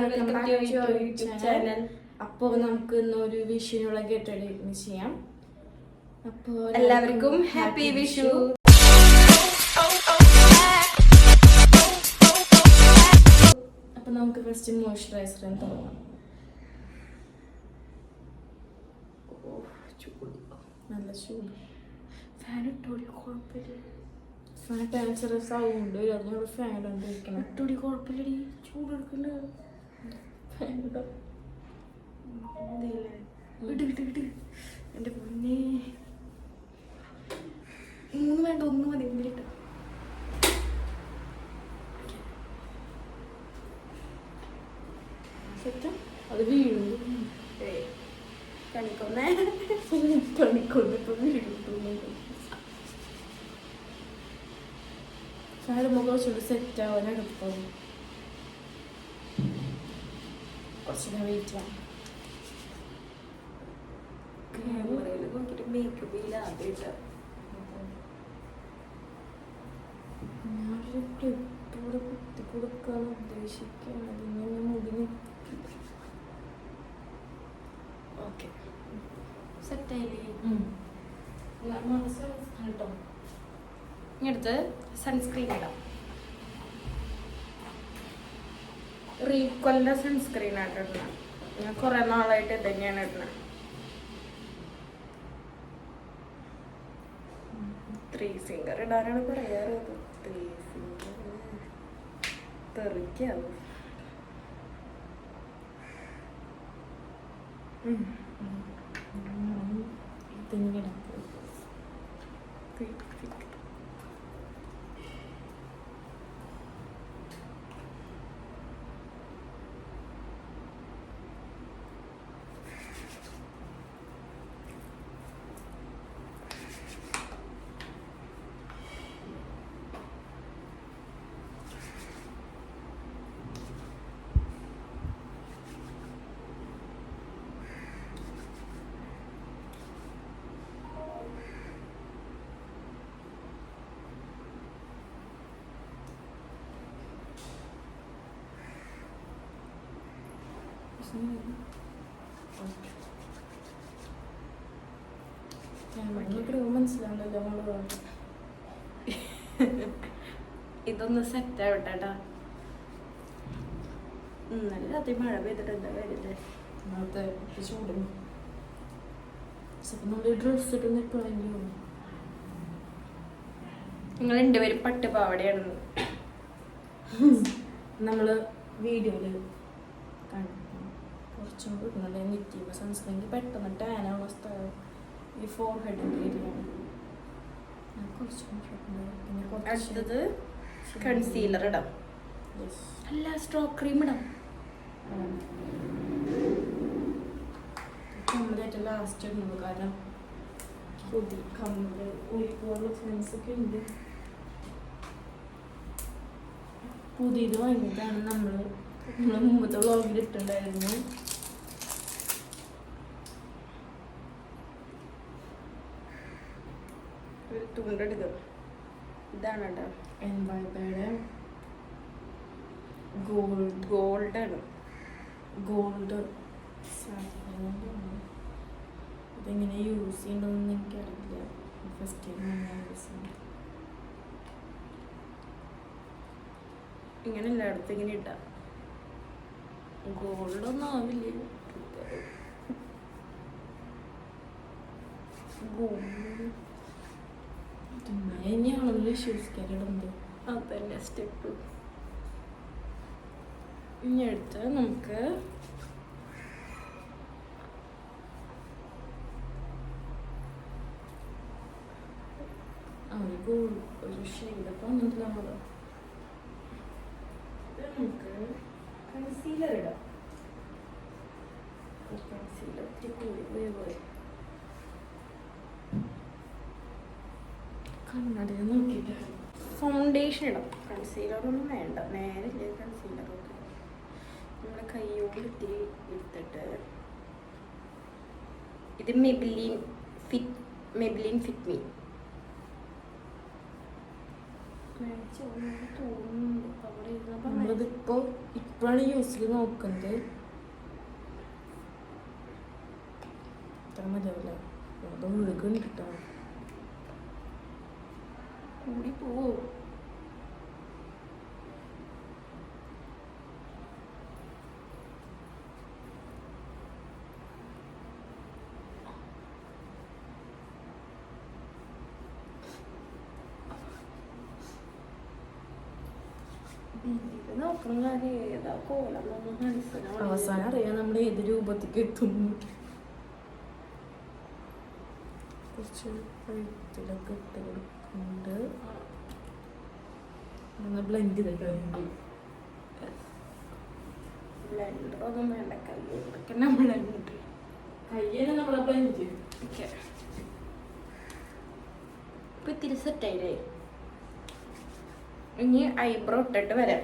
to YouTube channel അപ്പോൾ നമുക്ക് വിഷുവിനുള്ള get ready ചെയ്യാം. അപ്പോൾ എല്ലാവർക്കും ഹാപ്പി വിഷു. അപ്പോൾ നമുക്ക് ഫസ്റ്റ് മോയ്സ്ചറൈസർ തുടങ്ങാം. നല്ല ചൂട്. ഫാൻ ഇട്ടോടി കുഴപ്പമില്ല. ഫാൻ ടാൻസർ സൗണ്ട് അതിനോട് ഫാൻ ഇടാണ്ടിരിക്കണം. കുഴപ്പമില്ലടി. ചൂടെടുക്കണ്ട ഫാൻ ഇടാം ഇട്ട് ഇട്ട് ഇട്ട് എന്റെ പൊന്നെ. മൂന്ന് വേണ്ട ഒന്ന് മതി എന്തിട്ട് സെറ്റ്? അത് വീഴുന്നു കണിക്കൊന്നേ വീഴുന്നുണ്ട് ഫാൻ മുഖം ചുട് സെറ്റ് ആവാൻ വെയിറ്റ് ക്യാമറയിൽ നോക്കിയിട്ട് മേക്കപ്പ് ഇല്ലാതെ ഇട്ട ഞാനൊരു ക്ലിപ്പോടെ കുത്തി കൊടുക്കാൻ ഓക്കെ സെറ്റായില്ലേ അടുത്ത് സൺസ്ക്രീൻ ഇടാം. റീക്കൊല്ല സൺസ്ക്രീൻ ആയിട്ട് ഞാൻ കുറെ നാളായിട്ട് ഇത് തന്നെയാണ് ഇടണം ത്രീ ഫിംഗർ ഇടാനാണ് പറയാറ് ത്രീ ഫിംഗർ തെറിക്കാവും ഇതിങ്ങനെ ത്രീ ഫിംഗർ മനസ്സിലാണല്ലോ നമ്മൾ ഇതൊന്ന് സെറ്റ് ആവട്ടെ കേട്ടാ നല്ല രാത്രി മഴ പെയ്തിട്ടുണ്ട് ഇന്നത്തെ ചൂടും. ഡ്രസ് ഇട്ട് നിങ്ങൾ രണ്ടുപേരും പട്ടുപാവടയാണ് നമ്മൾ വീഡിയോയിൽ കണ്ടു കുറച്ചും കൂടി ഇടുന്നുണ്ട് നിറ്റീവ് സൺസ്ക്രീൻ പെട്ടെന്ന് ടാൻ അവസ്ഥ ഈ ഫോർ ഹെഡിന്റെ ഏരിയയാണ് അടുത്തത് കൺസീലർ ഇടാം. അല്ല സ്ട്രോക്ക് ക്രീം ഇടാം. കമ്മലായിട്ട് ലാസ്റ്റ് ഇടുന്നു കാരണം പൊടി കമ്മൽ ഒഴിപ്പോലുള്ള ഫ്രണ്ട്സ് ഒക്കെ ഉണ്ട്. പുതിയത് വാങ്ങിയിട്ടാണ് നമ്മൾ നമ്മൾ മുമ്പത്തെ വ്ളോഗിൽ ഇട്ടുണ്ടായിരുന്നു ഒരു തുണ്ടെടുക്കുക ഇതാണ് കേട്ടോ. എൻവൈബയുടെ ഗോൾഡ് ഗോൾഡ്. ആണ് ഗോൾഡ്. ഇതെങ്ങനെ യൂസ് ചെയ്യണമെന്ന് എനിക്കറിയില്ല. ഫസ്റ്റ് ടൈം ഞാൻ യൂസ് ചെയ്യുന്നത്. ഇങ്ങനെ എല്ലായിടത്തും ഇങ്ങനെ ഇട്ടാം. ഗോൾഡൊന്നും ആവില്ല. ഗോൾഡ്. തന്നെയാണല്ലോ വിശ്വസിക്കാറുണ്ട് അതന്നെ സ്റ്റെപ്പ് ഇനി അടുത്ത് നമുക്ക് ഒരു ഒരു ഷെയ്ഡൊക്കെ വന്നിട്ട് നമ്മൾ നമുക്ക് കൺസീലർ ഇടാം. കൺസീലർ ഒത്തിരി കൂടി പോയി കണ്ണടയിൽ നോക്കിയിട്ട് ഫൗണ്ടേഷൻ ഇടാം. കൺസീലർ ഒന്നും വേണ്ട. നേരെ ഒക്കെ. നമ്മുടെ കയ്യോട് ഇത്തിരി എടുത്തിട്ട് ഇത് Maybelline fit Maybelline fit me നമ്മളിതിപ്പോ ഇപ്പോഴാണ് യൂസ് ചെയ്ത് നോക്കുന്നത് ഇത്ര മതിയാവില്ല. അത് ഒഴുകുന്നുണ്ട് കേട്ടോ കൂടി പോവോ. അവസാനം അറിയാം നമ്മൾ ഏത് രൂപത്തേക്ക് എത്തുന്നു കുറച്ച് പഴുത്തിലൊക്കെ ഇട്ട് കൊടുക്കുന്നുണ്ട്. ബ്ലെൻഡ് ചെയ്തിട്ട് ബ്ലെൻഡർ ഒന്നും വേണ്ട കൈ നമ്മൾ ബ്ലെൻഡർ കയ്യേനെ നമ്മളെ ബ്ലെൻഡ് ചെയ്യും ഓക്കെ. ഇപ്പൊ ഇത്തിരി സെറ്റായില്ലേ ഇനി ഐബ്രോ ഇട്ടിട്ട് വരാം.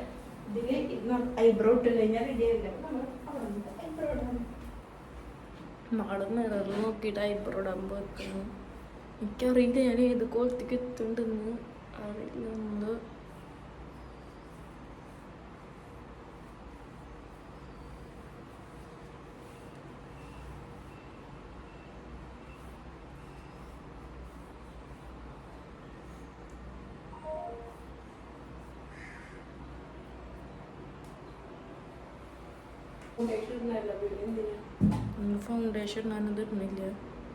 ഇതിൽ ഐബ്രോ ഇട്ട് കഴിഞ്ഞാൽ റെഡി ആയില്ല നാളെ മിററിൽ നോക്കിയിട്ട് ഐബ്രോ ഇടാൻ പോയിക്കുന്നു എനിക്കറിയില്ല ഞാൻ ഏത് കോളത്തേക്ക് എത്തുന്നുണ്ടെന്ന് അറിയില്ല ഒന്ന് ഫൗണ്ടേഷൻ ഞാനത് ഇടുന്നില്ല.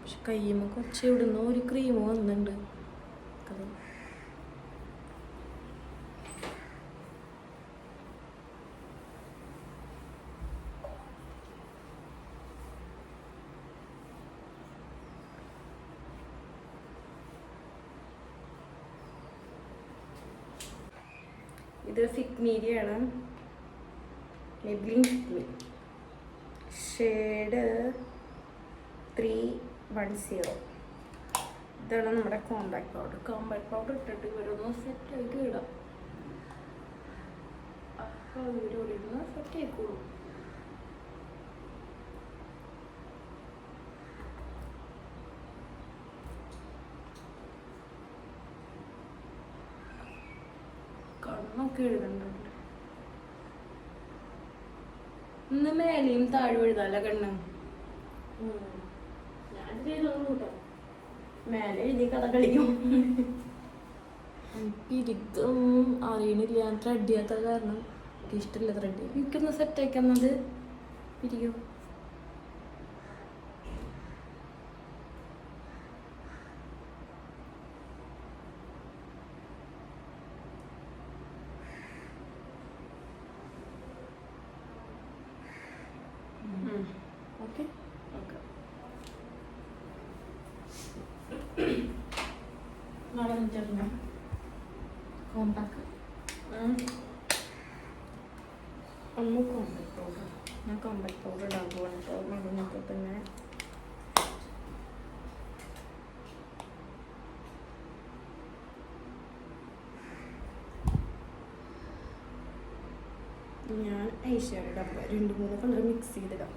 പക്ഷെ കയ്യുമ്പോൾ കുറച്ച് ഇവിടുന്ന് ഒരു ക്രീമോ വന്നിട്ടുണ്ട് ഇത് ഫിക്മീരിയാണ് Maybelline fit me shade three one zero. ഇതാണ് നമ്മുടെ കോമ്പാക്ട് പൗഡർ കോമ്പാക്ട് പൗഡർ ഇട്ടിട്ട് ഇവരൊന്ന് സെറ്റ് ആയിട്ട് ഇടാം. അപ്പോൾ ഇവരോട് ഇരുന്ന് സെറ്റ് ആയിക്കോളും. കണ്ണൊക്കെ എഴുതുന്നുണ്ട് ഇന്ന് മേലെയും താഴെ എഴുതാല്ല കണ്ണ്? മേലെ എഴുതി കഥ കളിക്കും അറിയണില്ല. ഞാൻ ത്രെഡ് ചെയ്യാത്ത കാരണം എനിക്ക് ഇഷ്ടമില്ല ത്രെഡ് എനിക്കൊന്ന് സെറ്റ് ആക്കുന്നത് പിരിയോ ഓക്കെ ഓക്കെ നാളെ ചേർന്ന കോമ്പാക്ട് ഒന്ന് കോമ്പാക്ട് പൗഡർ ഞാൻ കോമ്പാക്ട് പൗഡർ ഇടാൻ പോകണം കേട്ടോ മരുന്നൊക്കെ തന്നെ ഞാൻ ഐശ്വര്യ ഡബ്ബ രണ്ട് മൂന്ന് കളർ മിക്സ് ചെയ്തിടാം.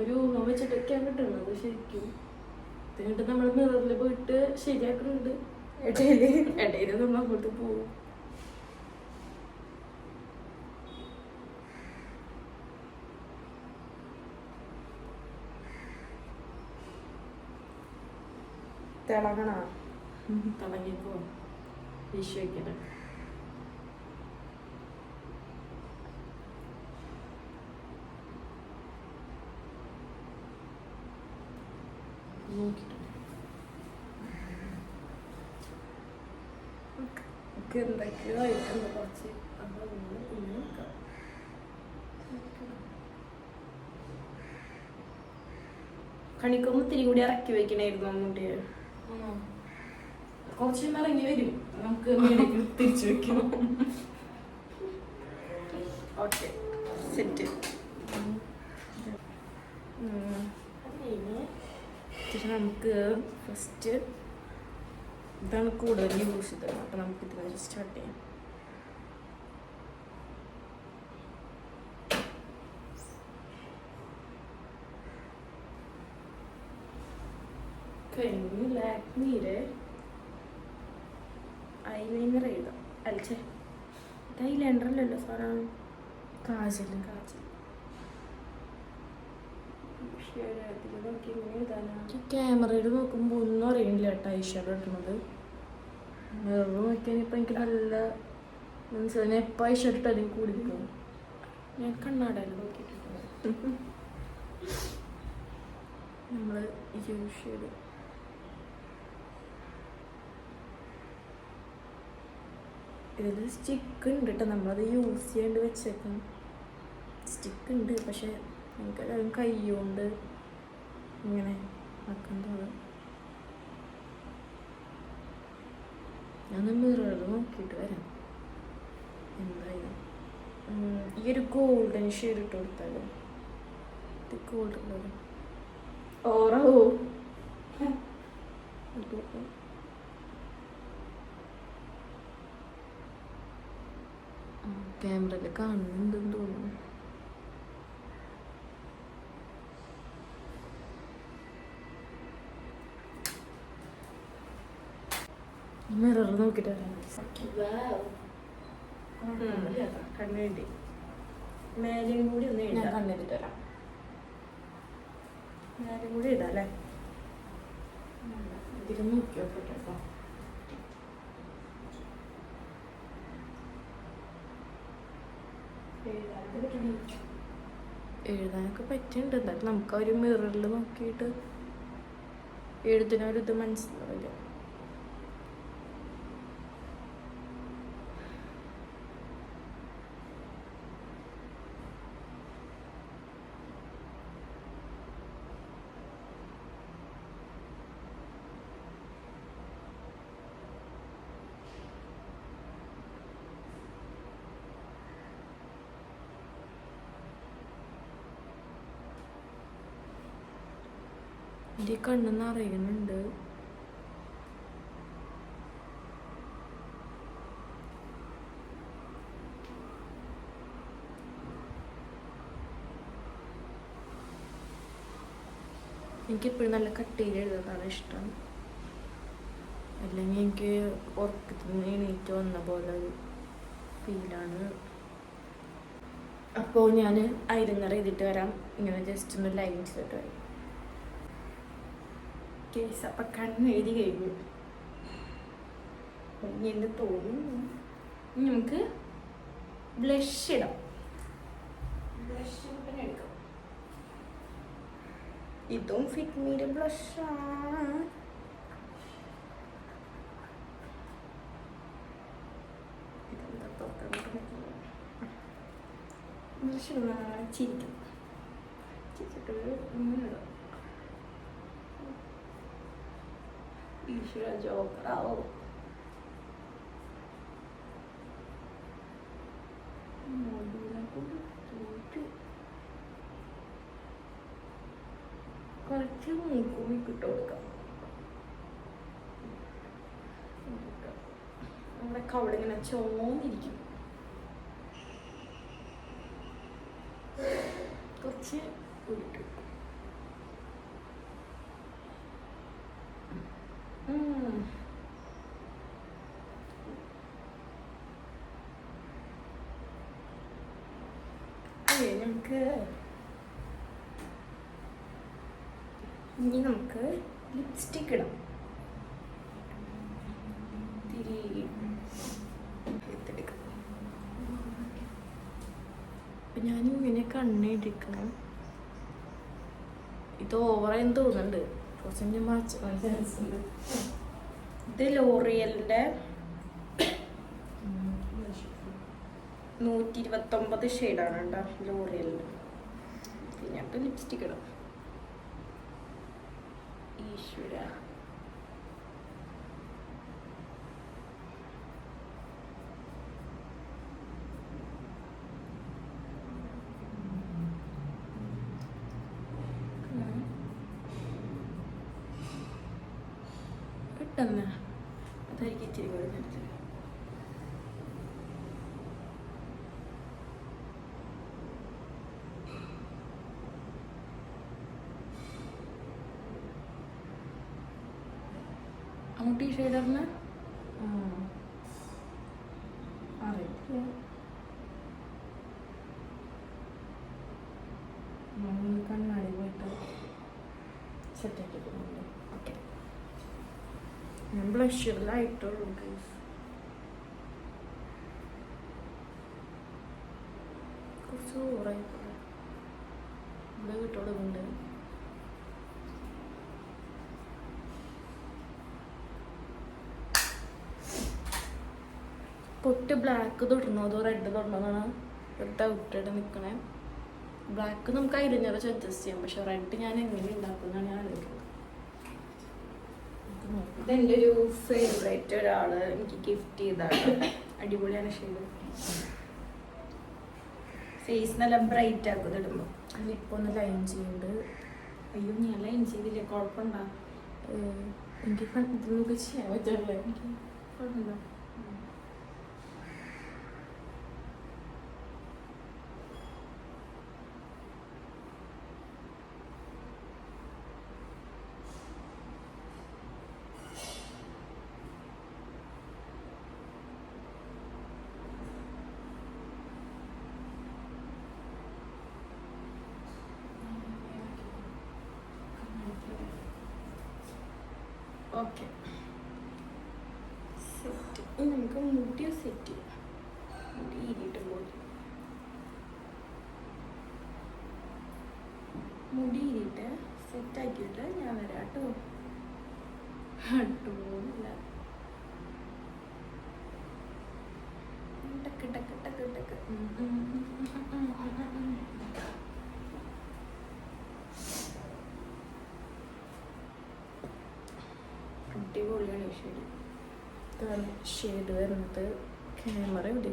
ഒരു ഊഹം വെച്ചിട്ടൊക്കെയാണ് കിട്ടുന്നത് ശരിക്കും. എന്നിട്ട് നമ്മൾ മിററിൽ പോയിട്ട് ശരിയാക്കുന്നുണ്ട്. ഇടയിൽ ഇടയിൽ നമ്മൾ അങ്ങോട്ട് പോകും തിളങ്ങണ? ടിഷ്യൂ നോക്കിട്ടുണ്ട് നമുക്ക് എന്തൊക്കെയോ ആയിട്ടുണ്ട് കുറച്ച്. അപ്പൊ ഒന്ന് ഇങ്ങനെ വെക്കാം. കണിക്കൊന്ന് ഇത്തിരി കൂടി ഇറക്കി വെക്കണായിരുന്നു മമ്മൂട്ടിയെ കുറച്ച് ഇറങ്ങി വരും. നമുക്ക് തിരിച്ചു വെക്കണം ഓക്കെ. സെറ്റ്. നമുക്ക് ഫസ്റ്റ് ഇതാണ് കൂടുതൽ യൂസ് ചെയ്തത് അപ്പം നമുക്ക് ഇതിനെ സ്റ്റാർട്ട് ചെയ്യാം. കഴിഞ്ഞു ലാക്മീര് ഐലൈനർ എഴുതാം അൽച്ചേ ഇത് ഐലൈനർ അല്ലല്ലോ സാറാണ് കാജൽ കാജൽ ക്യാമറയിൽ നോക്കുമ്പോൾ ഒന്നും അറിയണില്ല കേട്ടോ ഐഷാഡോ ഇട്ടുന്നത് മിറർ നോക്കിയാൽ ഇപ്പം എനിക്ക് നല്ല മനസ്സിലായി. ഞാൻ എപ്പോൾ ഐഷാഡോ ഇട്ടാലും കൂടി ഞാൻ കണ്ണാടയിൽ നോക്കിയിട്ടുണ്ട്. നമ്മൾ യൂസ് ഇതിൽ സ്റ്റിക്ക് ഉണ്ട് കേട്ടോ നമ്മളത് യൂസ് ചെയ്യാണ്ട് വെച്ചേക്കും. സ്റ്റിക്ക് ഉണ്ട് പക്ഷെ നമുക്ക് എല്ലാവരും കൈ കൊണ്ട് ഇങ്ങനെ ആക്കാൻ തോന്നും. ഞാൻ മിറർ നോക്കിയിട്ട് വരാം. എന്തായാലും. ഈ ഒരു ഗോൾഡൻ ഷെയ്ഡ് ഇട്ട് കൊടുത്താലോ? ഇത് ഗോൾഡൻ ഓറോ ക്യാമറയിൽ കാണുന്നുണ്ടെന്ന് തോന്നുന്നു. മിറർ നോക്കിട്ട് കണ്ണുവേണ്ടി മേലെയും കൂടി ഒന്ന് ഞാൻ എഴുതാം വരാം. മേലെയും കൂടി ഇടാം അല്ലേ? ഇതിൽ നോക്കി കേട്ടോ എഴുതാനൊക്കെ പറ്റുന്നുണ്ട്? എന്നാലും നമുക്ക് ഒരു മിററിൽ നോക്കിയിട്ട് എഴുതുന്ന ഒരു ഇത് മനസ്സിലാവില്ല. എന്റെ കണ്ണെന്ന് അറിയുന്നുണ്ട്. എനിക്കെപ്പോഴും നല്ല കട്ടിയിൽ എഴുതുന്നതാണ് ഇഷ്ടം. അല്ലെങ്കിൽ എനിക്ക് ഉറക്കത്തിൽ നിന്ന് എണീറ്റ് വന്ന പോലെ ഒരു ഫീലാണ്. അപ്പോൾ ഞാൻ ഐലൈനർ ചെയ്തിട്ട് വരാം. ഇങ്ങനെ ജസ്റ്റ് ഒന്ന് ലൈൻ ചെയ്തിട്ട് വരാം. കേസ് അപ്പൊ കണ്ണ് എഴുതി കഴിഞ്ഞു. ഇനി എന്ത് തോന്നുന്നു ഇനി നമുക്ക് ബ്ലഷ് ഇടാം. ബ്ലഷ് പിന്നെ എടുക്കാം. ഇതും ബ്ലഷാണ് ഇതെന്താ തുറക്കാൻ പറ്റുന്നില്ല. ബ്ലഷ് ഇടുന്ന ചിരിക്കും. ചിരിച്ചിട്ട് ഇങ്ങനെ ഇടാം. ഈശ്വര ജോക്കറാവോ. കുറച്ച് മൂക്കും ഇട്ട് കൊടുക്കാം. നമ്മുടെ കവട ഇങ്ങനെ ചോന്നിരിക്കും കുറച്ച് ഉരുട്ട് ഉം. അതെ നമുക്ക് ഇനി നമുക്ക് ലിപ്സ്റ്റിക് ഇടാം. തിരി. ഇങ്ങനെ കണ്ണെടുക്കണം ഇത് ഓവറായെന്ന് തോന്നുന്നുണ്ട്. ഇത് ലോറിയലിന്റെ നൂറ്റി ഇരുപത്തൊമ്പത് ഷെയ്ഡാണ് കേട്ടോ ലോറിയലിന്റെ പിന്നെ ലിപ്സ്റ്റിക് ഇടാം. ഈശ്വര പെട്ടെന്ന് ടീ ഷെയ്ഡറിന് കണ്ണാടി പോയിട്ട് സെറ്റാക്കി കുറച്ച് ഓവറായി ഇവിടെ കിട്ടുള്ളതുണ്ട് പൊട്ട് ബ്ലാക്ക് തൊടണോ അതോ റെഡ് തൊടണോ എന്നാണ് ഒരു ഡൗട്ടായിട്ട് നിൽക്കണേ ബ്ലാക്ക് നമുക്ക് അതിലിഞ്ഞ വെച്ച് അഡ്ജസ്റ്റ് ചെയ്യാം. പക്ഷെ റെഡ് ഞാൻ എങ്ങനെ ഉണ്ടാക്കുന്നതാണ് ഞാൻ ആലോചിക്കുന്നത്. ഇതെന്റെ ഒരു ഫേവറേറ്റ് ഒരാൾ എനിക്ക് ഗിഫ്റ്റ് ചെയ്താണ്. അടിപൊളിയാണ് ഷെയ്ഡ് ഫേസ് നല്ല ബ്രൈറ്റ് ആക്കും ഇതിടുമ്പോൾ അതിലിപ്പോൾ ഒന്ന് ലൈൻ ചെയ്യുന്നുണ്ട് അയ്യോ ഞാൻ ലൈൻ ചെയ്തില്ലേ. കുഴപ്പമുണ്ടോ എനിക്ക് ഫ- ഇത് നമുക്ക് ചെയ്യാൻ പറ്റില്ല എനിക്ക് കുഴപ്പമുണ്ടോ ഓക്കെ. സെറ്റ് ഇനി നമുക്ക് മുടിയോ സെറ്റ് ചെയ്യാം മുടി ഈരിയിട്ട് പോയി മുടി ഈരിയിട്ട് സെറ്റ് ആക്കിയിട്ട് ഞാൻ വരാം കേട്ടോ. അടിപൊളിയില്ല ടക്ക് ടക്ക് ടക്ക് ടക്ക്. അടിപൊളിയാണ് ഷെയ്ഡ്. ഇതാണ് ഷെയ്ഡ് വരുന്നത് ക്യാമറ ഇവിടെ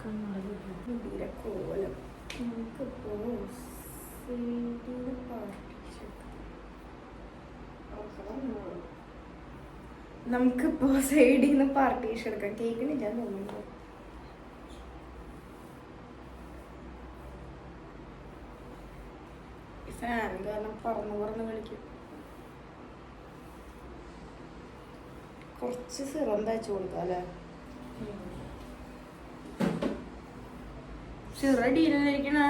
കണ്ണാടി കോലം. നമുക്ക് സൈഡിൽ നമുക്കിപ്പോ സൈഡിൽ നിന്ന് പാർട്ടീഷൻ എടുക്കാം. കേൾക്കണില്ല തോന്നുന്നു. ഫാൻ കാരണം പറന്ന് പറന്ന് കളിക്കും. കുറച്ച് സിറം തയ്ച്ചു കൊടുക്കാം അല്ലേ? സിറ ഡീലിരിക്കണേ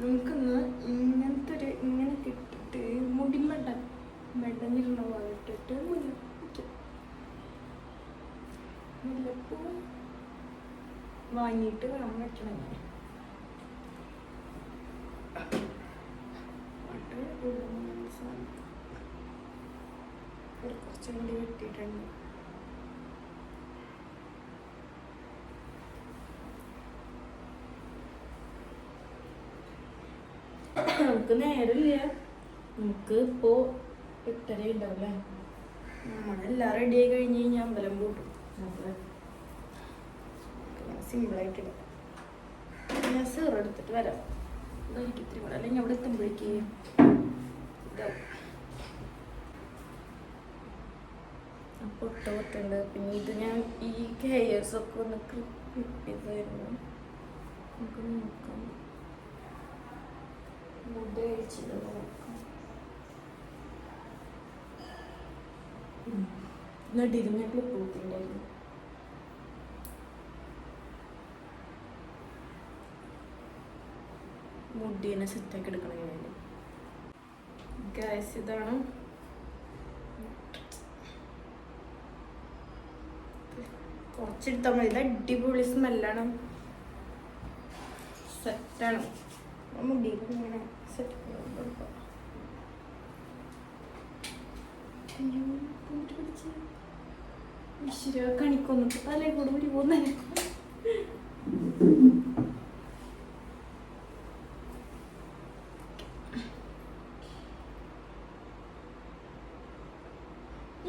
നമുക്കൊന്ന് ഇങ്ങനത്തെ ഒരു ഇങ്ങനെ കിട്ടിട്ട് മുടിമട മെടഞ്ഞിരുന്ന പോലെ ഇട്ടിട്ട് മുല്ലപ്പൂ മുല്ലപ്പൂ വാങ്ങിയിട്ട് വേണം വെക്കണം കുറച്ചുകൂടി കിട്ടിയിട്ടുണ്ട് നമുക്ക് നേരമില്ല. നമുക്ക് ഇപ്പോ എട്ടര ഉണ്ടാവില്ലേ നമ്മളെല്ലാം റെഡി ആയി കഴിഞ്ഞ് കഴിഞ്ഞാൽ അമ്പലം അതെ. സിമ്പിളായിട്ട് ഞാൻ സീറോ എടുത്തിട്ട് വരാം. ഇതായിരിക്കും ഇത്തിരി കൂടെ. അല്ലെങ്കിൽ അവിടെ എത്തുമ്പോഴേക്ക് ഇതാവും. പൊട്ട പൊട്ടുണ്ട്. പിന്നെ ഇത് ഞാൻ ഈ കെയേഴ്സൊക്കെ ഒക്കെ ഒന്ന് ക്ലിപ്പ് ചെയ്തായിരുന്നു നമുക്ക് നോക്കാം. മുടി നോക്കാം നടിയിൽ ഞാൻ ക്ലിപ്പ് കൂട്ടിണ്ടായിരുന്നു മുടീനെ സെറ്റാക്കി എടുക്കണം ഞാൻ ഗ്യാസ് ഇതാണ് കുറച്ചെടുത്താൽ മതി. ഇത് അടിപൊളി സ്മെല്ലാണ് സെറ്റാണ് മുടിയിൽ ഇങ്ങനെ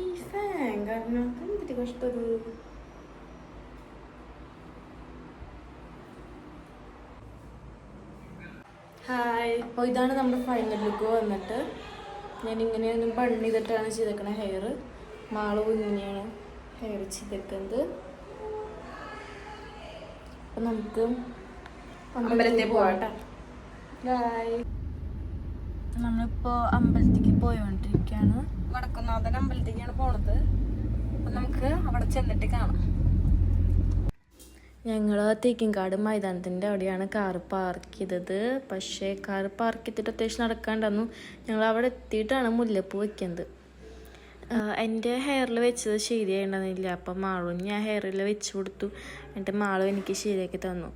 ഈ ഫാൻ ഹായ് ഇതാണ് നമ്മുടെ ഫൈനൽ ലുക്ക് വന്നിട്ട്. ഞാൻ ഇങ്ങനെയൊന്നും ബൺ ചെയ്തിട്ടാണ് ചെയ്തേക്കണത് ഹെയർ മാളും ഇങ്ങനെയാണ് ഹെയർ ചെയ്തേക്കുന്നത് അപ്പം നമുക്ക് അമ്പലത്തിൽ പോവാട്ടോ. ബായ് നമ്മളിപ്പോൾ അമ്പലത്തിലേക്ക് പോയോണ്ടിരിക്കുകയാണ് വടക്കുന്നാഥൻ അമ്പലത്തേക്കാണ് പോണത്. അപ്പൊ നമുക്ക് അവിടെ ചെന്നിട്ട് കാണാം. ഞങ്ങൾ തേക്കിൻകാട് മൈതാനത്തിന്റെ അവിടെയാണ് കാർ പാർക്ക് ചെയ്തത്. പക്ഷേ കാർ പാർക്ക് ചെയ്തിട്ട് അത്യാവശ്യം നടക്കാണ്ടായിരുന്നു. ഞങ്ങൾ അവിടെ എത്തിയിട്ടാണ് മുല്ലപ്പൂ വെക്കുന്നത്. എന്റെ ഹെയറിൽ വെച്ചത് ശരിയായിട്ടുണ്ടായിരുന്നില്ല അപ്പം മാളും ഞാൻ ഹെയറിൽ വെച്ച് കൊടുത്തു. എന്നിട്ട് മാളും എനിക്ക് ശരിയാക്കി തന്നു.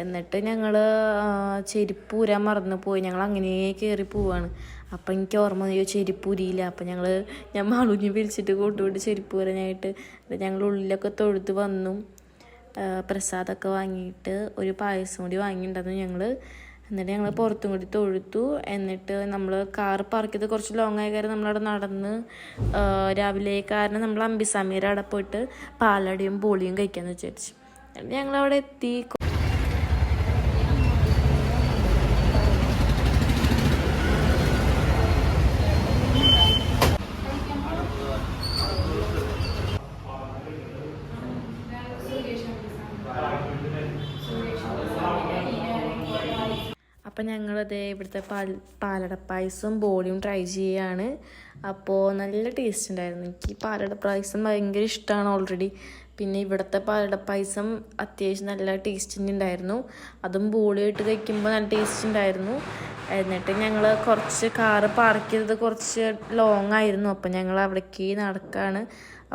എന്നിട്ട് ഞങ്ങൾ ചെരിപ്പൂരാൻ മറന്നു പോയി ഞങ്ങൾ അങ്ങനെ കയറി പോവാണ്. അപ്പം എനിക്ക് ഓർമ്മ വന്നു, ചെരിപ്പൂരിയില്ല ചെരുപ്പ് അപ്പം ഞങ്ങൾ ഞാൻ മാളുഞ്ഞ് വിളിച്ചിട്ട് കൂട്ടുകൂട്ടി ചെരുപ്പൂരാനായിട്ട് ഞങ്ങൾ ഉള്ളിലൊക്കെ തൊഴുത്ത് വന്നു. പ്രസാദമൊക്കെ വാങ്ങിയിട്ട് ഒരു പായസം കൂടി വാങ്ങിയിട്ടുണ്ടായിരുന്നു ഞങ്ങൾ എന്നിട്ട് ഞങ്ങൾ പുറത്തും കൂടി തൊഴുത്തു. എന്നിട്ട് നമ്മൾ കാർ പാർക്ക് ചെയ്ത് കുറച്ച് ലോങ് ആയ കാര്യം നമ്മളവിടെ നടന്ന് രാവിലെ കാരണം നമ്മൾ അമ്പിസാമീര അവിടെ പോയിട്ട് പാലടിയും ബോളിയും കഴിക്കാമെന്ന് വിചാരിച്ചു. എന്നിട്ട് ഞങ്ങളവിടെ എത്തി. ഞങ്ങളത് ഇവിടുത്തെ പാൽ പാലട പായസവും ബോളിയും ട്രൈ ചെയ്യാണ്. അപ്പോൾ നല്ല ടേസ്റ്റ് ഉണ്ടായിരുന്നു. എനിക്ക് പാലട പായസം ഭയങ്കര ഇഷ്ടമാണ് ഓൾറെഡി പിന്നെ ഇവിടുത്തെ പാലട പായസം അത്യാവശ്യം നല്ല ടേസ്റ്റ് ഉണ്ടായിരുന്നു. അതും ബോളിയായിട്ട് കഴിക്കുമ്പോൾ നല്ല ടേസ്റ്റ് ഉണ്ടായിരുന്നു. എന്നിട്ട് ഞങ്ങൾ കുറച്ച് കാറ് പാർക്ക് ചെയ്തത് കുറച്ച് ലോങ് ആയിരുന്നു. അപ്പോൾ ഞങ്ങൾ അവിടേക്ക് നടക്കുകയാണ്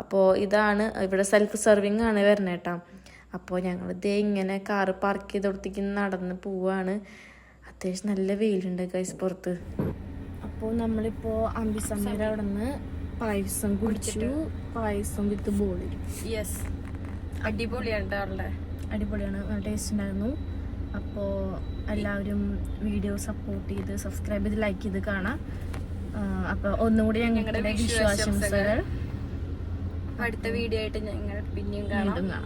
അപ്പോൾ ഇതാണ് ഇവിടെ സെൽഫ് സെർവിങ് ആണ് വരുന്നത് കേട്ടോ. അപ്പോൾ ഞങ്ങൾ ഇങ്ങനെ കാറ് പാർക്ക് ചെയ്ത് കൊടുത്തേക്ക് നടന്ന് പോവാണ്. അത്യാവശ്യം നല്ല വെയിലുണ്ട് ഗൈസ് പുറത്ത്. അപ്പോൾ നമ്മളിപ്പോൾ അമ്പിസമ്മയുടെ അവിടെ നിന്ന് പായസം കുടിച്ചു. പായസം വിത്ത് ബോളി യെസ് അടിപൊളിയാണ് ആളുടെ അടിപൊളിയാണ്. നല്ല ടേസ്റ്റ് ഉണ്ടായിരുന്നു. അപ്പോൾ എല്ലാവരും വീഡിയോ സപ്പോർട്ട് ചെയ്ത് സബ്സ്ക്രൈബ് ചെയ്ത് ലൈക്ക് ചെയ്ത് കാണാം. അപ്പോൾ ഒന്നുകൂടി ഞങ്ങളുടെ വിശ്വാസംസകൾ അടുത്ത വീഡിയോ ആയിട്ട് ഞങ്ങൾ പിന്നെയും കാണാം.